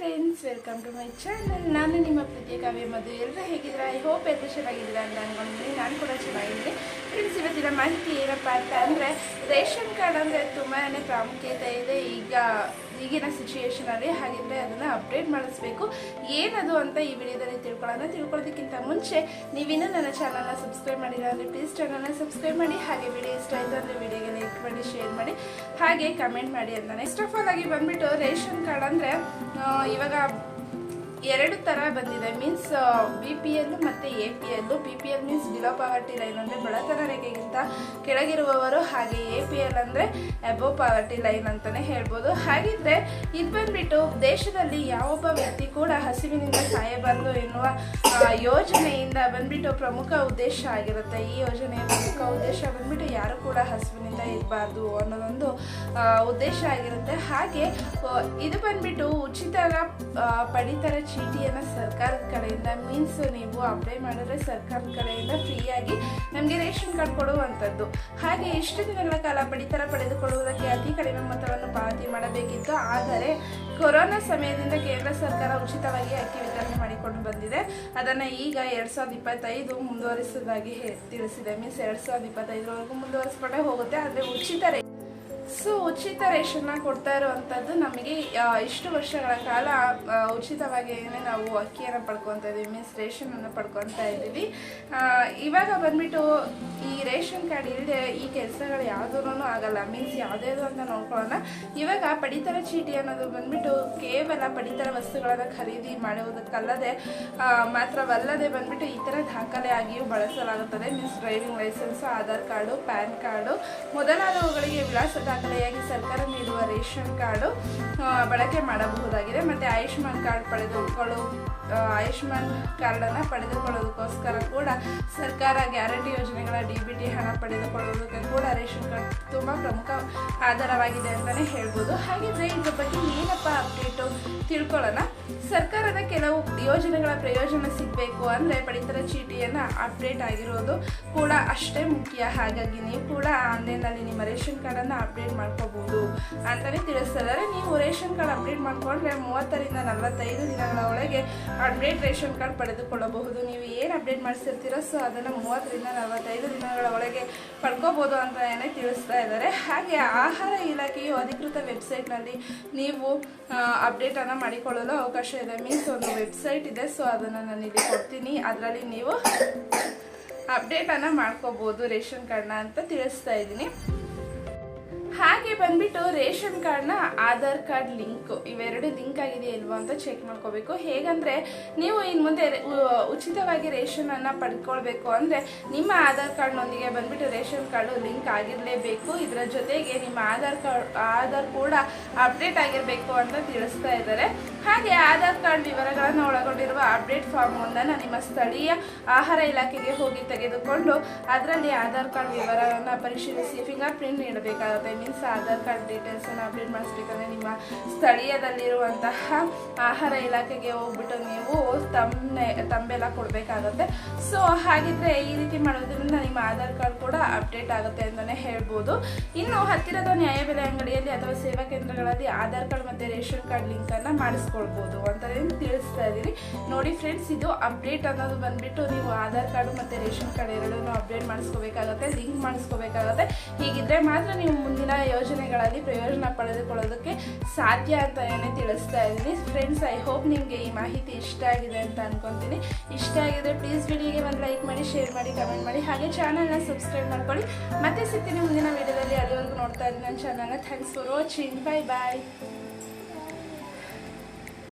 Friends welcome to my channel ನಾನು ನಿಮ್ಮ ಪ್ರೀತಿಯ ಕಾವ್ಯ ಮಧು. ಎಲ್ಲರೂ ಹೇಗಿದ್ದೀರಾ? ಐ ಹೋಪ್ ಎಲ್ಲರೂ ಚೆನ್ನಾಗಿದ್ದೀರಾ ಅಂತ ಅನ್ಕೊಂಡಿದ್ದೀನಿ. ನಾನು ಕೂಡ ಚೆನ್ನಾಗಿದ್ದೀನಿ. ಫ್ರೆಂಡ್ಸ್ ಇವತ್ತಿನ ಮಾಹಿತಿ ಏನಪ್ಪ ಅಂತ ಅಂದರೆ ರೇಷನ್ ಕಾರ್ಡ್ ಅಂದರೆ ತುಂಬಾ ಪ್ರಾಮುಖ್ಯತೆ ಇದೆ. ಈಗ ಈಗಿನ ಸಿಚುಯೇಷನಲ್ಲಿ ಹಾಗಿದ್ರೆ ಅದನ್ನು ಅಪ್ಡೇಟ್ ಮಾಡಿಸ್ಬೇಕು. ಏನದು ಅಂತ ಈ ವಿಡಿಯೋದಲ್ಲಿ ತಿಳ್ಕೊಳ್ಳೋಣ. ತಿಳ್ಕೊಳ್ಳೋದಕ್ಕಿಂತ ಮುಂಚೆ ನೀವಿನ್ನೂ ನನ್ನ ಚಾನಲ್ನ ಸಬ್ಸ್ಕ್ರೈಬ್ ಮಾಡಿಲ್ಲ ಅಂದರೆ ಪ್ಲೀಸ್ ಚಾನಲ್ನ ಸಬ್ಸ್ಕ್ರೈಬ್ ಮಾಡಿ, ಹಾಗೆ ವಿಡಿಯೋ ಇಷ್ಟ ಆಯಿತು ಅಂದರೆ ವಿಡಿಯೋಗೆ ಲೈಕ್ ಮಾಡಿ ಶೇರ್ ಮಾಡಿ, ಹಾಗೆ ಕಮೆಂಟ್ ಮಾಡಿ ಅಂತ ನೆಕ್ಸ್ಟ್ ಆಫ್ ಆಲ್ ಆಗಿ ಬಂದ್ಬಿಟ್ಟು ರೇಷನ್ ಕಾರ್ಡ್ ಅಂದರೆ ಇವಾಗ ಎರಡು ಥರ ಬಂದಿದೆ. ಮೀನ್ಸ್ ಬಿ ಪಿ ಎಲ್ ಮತ್ತು A P L B P L means below poverty line ಅಂದರೆ ಬಡತನ ರೇಖೆಗಿಂತ ಕೆಳಗಿರುವವರು, ಹಾಗೆ ಎ ಪಿ ಎಲ್ ಅಂದರೆ ಅಬೋ ಪಾವರ್ಟಿ ಲೈನ್ ಅಂತಲೇ ಹೇಳ್ಬೋದು. ಹಾಗಿದ್ದರೆ ಇದು ಬಂದುಬಿಟ್ಟು ದೇಶದಲ್ಲಿ ಯಾವೊಬ್ಬ ವ್ಯಕ್ತಿ ಕೂಡ ಹಸಿವಿನಿಂದ ಸಾಯಬಾರದು ಎನ್ನುವ ಯೋಜನೆಯಿಂದ ಬಂದ್ಬಿಟ್ಟು ಪ್ರಮುಖ ಉದ್ದೇಶ ಆಗಿರುತ್ತೆ. ಈ ಯೋಜನೆಯ ಪ್ರಮುಖ ಉದ್ದೇಶ ಬಂದ್ಬಿಟ್ಟು ಯಾರು ಕೂಡ ಹಸಿವಿನಿಂದ ಇರಬಾರ್ದು ಅನ್ನೋದೊಂದು ಉದ್ದೇಶ ಆಗಿರುತ್ತೆ. ಹಾಗೆ ಇದು ಬಂದುಬಿಟ್ಟು ಉಚಿತ ಪಡಿತರ ಚೀಟಿಯನ್ನು ಸರ್ಕಾರದ ಕಡೆಯಿಂದ ಮೀನ್ಸ್ ನೀವು ಅಪ್ಲೈ ಮಾಡಿದ್ರೆ ಸರ್ಕಾರದ ಕಡೆಯಿಂದ ಫ್ರೀಯಾಗಿ ನಮಗೆ ರೇಷನ್ ಕಾರ್ಡ್ ಕೊಡುವಂಥದ್ದು. ಹಾಗೆ ಎಷ್ಟು ದಿನಗಳ ಕಾಲ ಪಡಿತರ ಪಡೆದುಕೊಳ್ಳುವುದಕ್ಕೆ ಅತಿ ಕಡಿಮೆ ಮೊತ್ತವನ್ನು ಪಾವತಿ ಮಾಡಬೇಕಿತ್ತು. ಆದರೆ ಕೊರೋನಾ ಸಮಯದಿಂದ ಕೇಂದ್ರ ಸರ್ಕಾರ ಉಚಿತವಾಗಿ ಅಕ್ಕಿ ವಿತರಣೆ ಮಾಡಿಕೊಂಡು ಬಂದಿದೆ. ಅದನ್ನು ಈಗ ಎರಡು ಸಾವಿರದ ಇಪ್ಪತ್ತೈದು ಮುಂದುವರಿಸುವುದಾಗಿ ತಿಳಿಸಿದೆ. ಮೀನ್ಸ್ ಎರಡು ಸಾವಿರದ ಇಪ್ಪತ್ತೈದರವರೆಗೂ ಮುಂದುವರಿಸ್ಕೊಂಡೇ ಹೋಗುತ್ತೆ. ಆದರೆ ಉಚಿತ ಸೊ ಉಚಿತ ರೇಷನ್ನ ಕೊಡ್ತಾ ಇರುವಂಥದ್ದು ನಮಗೆ ಇಷ್ಟು ವರ್ಷಗಳ ಕಾಲ ಆ, ಉಚಿತವಾಗಿ ಏನೇ ನಾವು ಅಕ್ಕಿಯನ್ನು ಪಡ್ಕೊತಾ ಇದ್ದೀವಿ ಮೀನ್ಸ್ ರೇಷನನ್ನು ಪಡ್ಕೊತಾ ಇದ್ದೀವಿ. ಇವಾಗ ಬಂದ್ಬಿಟ್ಟು ಈ ರೇಷನ್ ಕಾರ್ಡ್ ಇಲ್ಲದೆ ಈ ಕೆಲಸಗಳು ಯಾವುದೂ ಆಗಲ್ಲ. ಮೀನ್ಸ್ ಯಾವುದೇದು ಅಂತ ನೋಡ್ಕೊಳ್ಳೋಣ. ಇವಾಗ ಪಡಿತರ ಚೀಟಿ ಅನ್ನೋದು ಬಂದ್ಬಿಟ್ಟು ಕೇವಲ ಪಡಿತರ ವಸ್ತುಗಳನ್ನು ಖರೀದಿ ಮಾಡುವುದಕ್ಕಲ್ಲದೆ ಮಾತ್ರವಲ್ಲದೆ ಬಂದ್ಬಿಟ್ಟು ಇತರ ದಾಖಲೆ ಆಗಿಯೂ ಬಳಸಲಾಗುತ್ತದೆ. Means driving licence Aadhaar card, PAN card. ಮೊದಲಾದವುಗಳಿಗೆ ವಿಳಾಸ ದಾಖಲೆಯಾಗಿ ಸರ್ಕಾರ ನೀಡುವ ರೇಷನ್ ಕಾರ್ಡು ಬಳಕೆ ಮಾಡಬಹುದಾಗಿದೆ. ಮತ್ತು ಆಯುಷ್ಮಾನ್ ಕಾರ್ಡ್ ಪಡೆದುಕೊಳ್ಳು ಆಯುಷ್ಮಾನ್ ಕಾರ್ಡನ್ನು ಪಡೆದುಕೊಳ್ಳೋದಕ್ಕೋಸ್ಕರ ಕೂಡ ಸರ್ಕಾರ ಗ್ಯಾರಂಟಿ ಯೋಜನೆಗಳ ಡಿ ಬಿ ಟಿ ಹಣ ಪಡೆದುಕೊಳ್ಳುವುದಕ್ಕೆ ಕೂಡ ರೇಷನ್ ಕಾರ್ಡ್ ತುಂಬ ಪ್ರಮುಖ ಆಧಾರವಾಗಿದೆ ಅಂತಲೇ ಹೇಳ್ಬೋದು. ಹಾಗಿದ್ರೆ ಇದ್ರ ಬಗ್ಗೆ ಏನಪ್ಪ ಅಪ್ಡೇಟು ತಿಳ್ಕೊಳ್ಳೋಣ. ಸರ್ಕಾರದ ಕೆಲವು ಯೋಜನೆಗಳ ಪ್ರಯೋಜನ ಸಿಗಬೇಕು ಅಂದರೆ ಪಡಿತರ ಚೀಟಿಯನ್ನು ಅಪ್ಡೇಟ್ ಆಗಿರೋದು ಕೂಡ ಅಷ್ಟೇ ಮುಖ್ಯ. ಹಾಗಾಗಿ ನೀವು ಕೂಡ ಆನ್ಲೈನಲ್ಲಿ ನಿಮ್ಮ ರೇಷನ್ ಕಾರ್ಡನ್ನು ಅಪ್ಡೇಟ್ ಮಾಡ್ಕೋಬಹುದು ಅಂತಲೇ ತಿಳಿಸ್ತಿದ್ದಾರೆ. ನೀವು ರೇಷನ್ ಕಾರ್ಡ್ ಅಪ್ಡೇಟ್ ಮಾಡಿಕೊಂಡ್ರೆ ಮೂವತ್ತರಿಂದ ನಲವತ್ತೈದು ದಿನಗಳ ಒಳಗೆ ಅಪ್ಡೇಟ್ ರೇಷನ್ ಕಾರ್ಡ್ ಪಡೆದುಕೊಳ್ಳಬಹುದು. ನೀವು ಏನು ಅಪ್ಡೇಟ್ ಮಾಡಿಸಿರ್ತೀರೋ ಸೊ ಅದನ್ನು ಮೂವತ್ತರಿಂದ ನಲವತ್ತೈದು ದಿನಗಳ ಒಳಗೆ ಪಡ್ಕೋಬೋದು ಅಂತ ಏನೇ ತಿಳಿಸ್ತಾ ಇದ್ದಾರೆ. ಹಾಗೆ ಆಹಾರ ಇಲಾಖೆಯು ಅಧಿಕೃತ ವೆಬ್ಸೈಟ್ನಲ್ಲಿ ನೀವು ಅಪ್ಡೇಟನ್ನು ಮಾಡಿಕೊಳ್ಳಲು ಅವಕಾಶ ಇದೆ. ಮೀನ್ಸ್ ಒಂದು ವೆಬ್ಸೈಟ್ ಇದೆ, ಸೊ ಅದನ್ನು ನಾನು ಇಲ್ಲಿ ಕೊಡ್ತೀನಿ. ಅದರಲ್ಲಿ ನೀವು ಅಪ್ಡೇಟನ್ನು ಮಾಡ್ಕೋಬೋದು ರೇಷನ್ ಕಾರ್ಡ್ನ ಅಂತ ತಿಳಿಸ್ತಾ ಇದ್ದೀನಿ. ಹಾಗೆ ಬಂದ್ಬಿಟ್ಟು ರೇಷನ್ ಕಾರ್ಡ್ನ ಆಧಾರ್ ಕಾರ್ಡ್ ಲಿಂಕ್, ಇವೆರಡು ಲಿಂಕ್ ಆಗಿದೆ ಇಲ್ವಾ ಅಂತ ಚೆಕ್ ಮಾಡ್ಕೋಬೇಕು. ಹೇಗಂದ್ರೆ ನೀವು ಇನ್ನು ಮುಂದೆ ಉಚಿತವಾಗಿ ರೇಷನನ್ನು ಪಡ್ಕೊಳ್ಬೇಕು ಅಂದರೆ ನಿಮ್ಮ ಆಧಾರ್ ಕಾರ್ಡ್ನೊಂದಿಗೆ ಬಂದ್ಬಿಟ್ಟು ರೇಷನ್ ಕಾರ್ಡು ಲಿಂಕ್ ಆಗಿರಲೇಬೇಕು. ಇದರ ಜೊತೆಗೆ ನಿಮ್ಮ ಆಧಾರ್ ಕಾರ್ಡ್, ಆಧಾರ್ ಕೂಡ ಅಪ್ಡೇಟ್ ಆಗಿರಬೇಕು ಅಂತ ತಿಳಿಸ್ತಾ ಇದ್ದಾರೆ. ಹಾಗೆ ಆಧಾರ್ ಕಾರ್ಡ್ ವಿವರಗಳನ್ನು ಒಳಗೊಂಡಿರುವ ಅಪ್ಡೇಟ್ ಫಾರ್ಮ್ ಒಂದನ್ನು ನಿಮ್ಮ ಸ್ಥಳೀಯ ಆಹಾರ ಇಲಾಖೆಗೆ ಹೋಗಿ ತೆಗೆದುಕೊಂಡು ಅದರಲ್ಲಿ ಆಧಾರ್ ಕಾರ್ಡ್ ವಿವರವನ್ನು ಪರಿಶೀಲಿಸಿ, ಫಿಂಗರ್ ಪ್ರಿಂಟ್ ನೀಡಬೇಕಾಗುತ್ತೆ. ಮೀನ್ಸ್ ಆಧಾರ್ ಕಾರ್ಡ್ ಡೀಟೇಲ್ಸನ್ನು ಅಪ್ಡೇಟ್ ಮಾಡಿಸ್ಬೇಕಂದ್ರೆ ನಿಮ್ಮ ಸ್ಥಳೀಯದಲ್ಲಿರುವಂತಹ ಆಹಾರ ಇಲಾಖೆಗೆ ಹೋಗ್ಬಿಟ್ಟು ನೀವು ತಮ್ಮನೆ, ತಂಬೆಲ್ಲ ಕೊಡಬೇಕಾಗತ್ತೆ. ಸೊ ಹಾಗಿದ್ರೆ ಈ ರೀತಿ ಮಾಡೋದ್ರಿಂದ ನಿಮ್ಮ ಆಧಾರ್ ಕಾರ್ಡ್ ಕೂಡ ಅಪ್ಡೇಟ್ ಆಗುತ್ತೆ ಅಂತಲೇ ಹೇಳ್ಬೋದು. ಇನ್ನು ಹತ್ತಿರದ ನ್ಯಾಯಬೆಲೆ ಅಂಗಡಿಯಲ್ಲಿ ಅಥವಾ ಸೇವಾ ಕೇಂದ್ರಗಳಲ್ಲಿ ಆಧಾರ್ ಕಾರ್ಡ್ ಮತ್ತು ರೇಷನ್ ಕಾರ್ಡ್ ಲಿಂಕನ್ನು ಮಾಡಿಸ್ಕೊಳ್ಬೋದು ಅಂತಲೇ ತಿಳಿಸ್ತಾ ಇದ್ದೀನಿ. ನೋಡಿ ಫ್ರೆಂಡ್ಸ್ ಇದು ಅಪ್ಡೇಟ್ ಅನ್ನೋದು ಬಂದುಬಿಟ್ಟು ನೀವು ಆಧಾರ್ ಕಾರ್ಡ್ ಮತ್ತು ರೇಷನ್ ಕಾರ್ಡ್ ಎರಡನ್ನೂ ಅಪ್ಡೇಟ್ ಮಾಡಿಸ್ಕೋಬೇಕಾಗತ್ತೆ ಲಿಂಕ್ ಮಾಡಿಸ್ಕೋಬೇಕಾಗತ್ತೆ. ಹೀಗಿದ್ರೆ ಮಾತ್ರ ನೀವು ಮುಂದಿನ ಯೋಜನೆಗಳಲ್ಲಿ ಪ್ರಯೋಜನ ಪಡೆದುಕೊಳ್ಳೋದಕ್ಕೆ ಸಾಧ್ಯ ಅಂತ ಏನೇ ತಿಳಿಸ್ತಾ ಇದ್ದೀನಿ. ಫ್ರೆಂಡ್ಸ್ ಐ ಹೋಪ್ ನಿಮಗೆ ಈ ಮಾಹಿತಿ ಇಷ್ಟ ಆಗಿದೆ ಅಂತ ಅನ್ಕೊಂತೀನಿ. ಇಷ್ಟ ಆಗಿದೆ ಪ್ಲೀಸ್ ವಿಡಿಯೋಗೆ ಒಂದು ಲೈಕ್ ಮಾಡಿ ಶೇರ್ ಮಾಡಿ ಕಮೆಂಟ್ ಮಾಡಿ. ಹಾಗೆ ಚಾನಲ್ನ ಸಬ್ಸ್ಕ್ರೈಬ್ ಮಾಡ್ಕೊಳ್ಳಿ. ಮತ್ತೆ ಸಿಗ್ತೀನಿ ಮುಂದಿನ ವಿಡಿಯೋದಲ್ಲಿ ಅಲ್ಲಿವರೆಗೂ ನೋಡ್ತಾ ಇದ್ದೀನಿ ನನ್ನ ಚಾನಲ್ನ thanks for watching bye bye